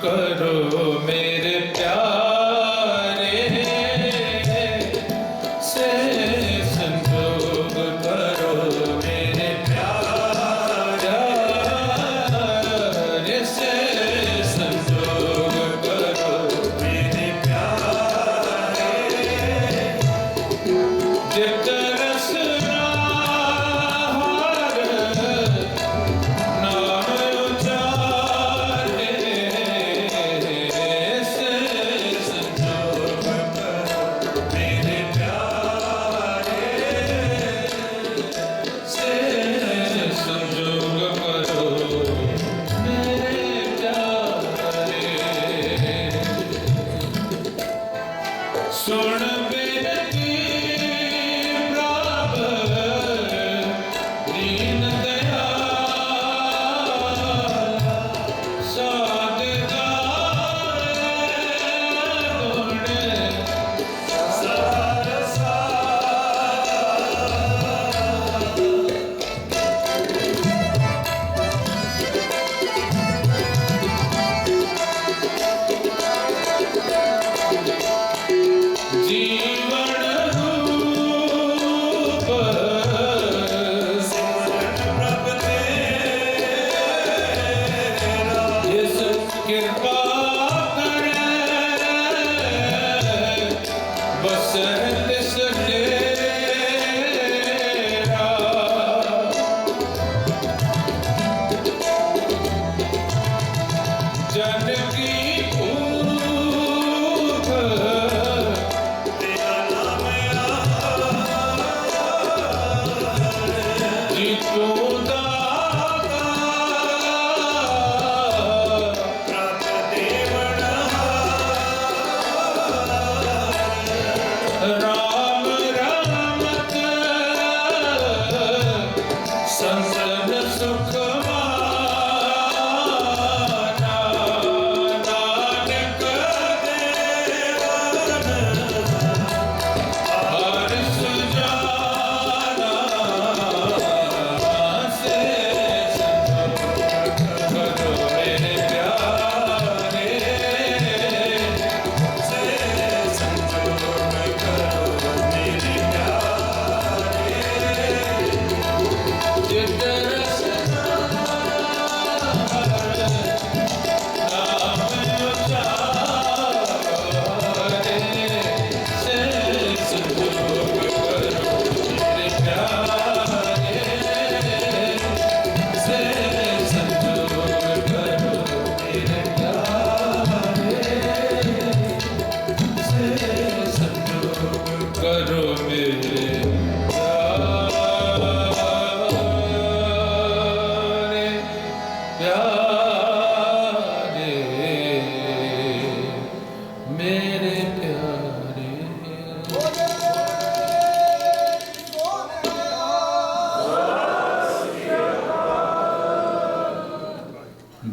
ਕਰੋ ਸੁਣ ਬੇਨਤੀ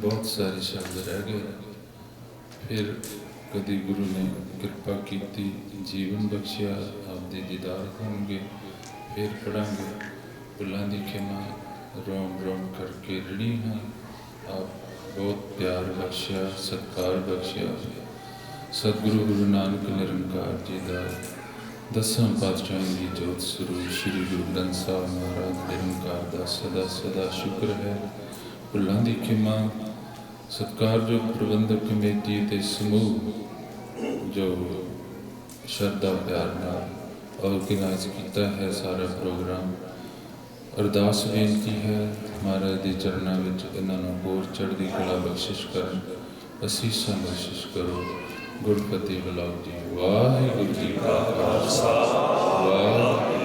ਬਹੁਤ ਸਾਰੇ ਸ਼ਬਦ ਰਹਿ ਗਏ। ਫਿਰ ਕਦੀ ਗੁਰੂ ਨੇ ਕਿਰਪਾ ਕੀਤੀ, ਜੀਵਨ ਬਖਸ਼ਿਆ, ਆਪਦੇ ਦੀਦਾਰ ਹੋਣਗੇ, ਫਿਰ ਪੜਾਂਗੇ ਭੁੱਲਾਂ ਦੀ ਖਿਮਾ ਰੋਮ ਰੋਮ ਕਰਕੇ ਰਣੀ ਹਾਂ। ਆਪ ਬਹੁਤ ਪਿਆਰ ਬਖਸ਼ਿਆ, ਸਤਕਾਰ ਬਖਸ਼ਿਆ। ਸਤਿਗੁਰੂ ਗੁਰੂ ਨਾਨਕ ਨਿਰੰਕਾਰ ਜੀ ਦਾ ਦਸਾਂ ਪਾਤਸ਼ਾਹਾਂ ਦੀ ਜੋਤ ਸਰੂਪ ਸ੍ਰੀ ਗੁਰੂ ਗ੍ਰੰਥ ਸਾਹਿਬ ਮਹਾਰਾਜ ਨਿਰੰਕਾਰ ਦਾ ਸਦਾ ਸਦਾ ਸ਼ੁਕਰ ਹੈ। ਭੁੱਲਾਂ ਦੀ ਖਿਮਾ ਸਤਿਕਾਰਯੋਗ ਪ੍ਰਬੰਧਕ ਕਮੇਟੀ ਤੇ ਸਮੂਹ ਜੋ ਸ਼ਰਧਾ ਪਿਆਰ ਨਾਲ ਆਰਗੇਨਾਈਜ਼ ਕੀਤਾ ਹੈ, ਸਾਰਾ ਪ੍ਰੋਗਰਾਮ। ਅਰਦਾਸ ਬੇਨਤੀ ਹੈ, ਮਹਾਰਾਜ ਦੇ ਚਰਨਾਂ ਵਿੱਚ ਇਹਨਾਂ ਨੂੰ ਹੋਰ ਚੜ੍ਹਦੀ ਕਲਾ ਬਖਸ਼ਿਸ਼ ਕਰਨ। ਅਸੀਸਾਂ ਬਖਸ਼ਿਸ਼ ਕਰੋ। ਗੁਰਪਤੀ ਬਲਾਉ ਜੀ, ਵਾਹਿਗੁਰੂ ਜੀ ਕਾ ਖਾਲਸਾ। ਵਾਹਿਗੁਰੂ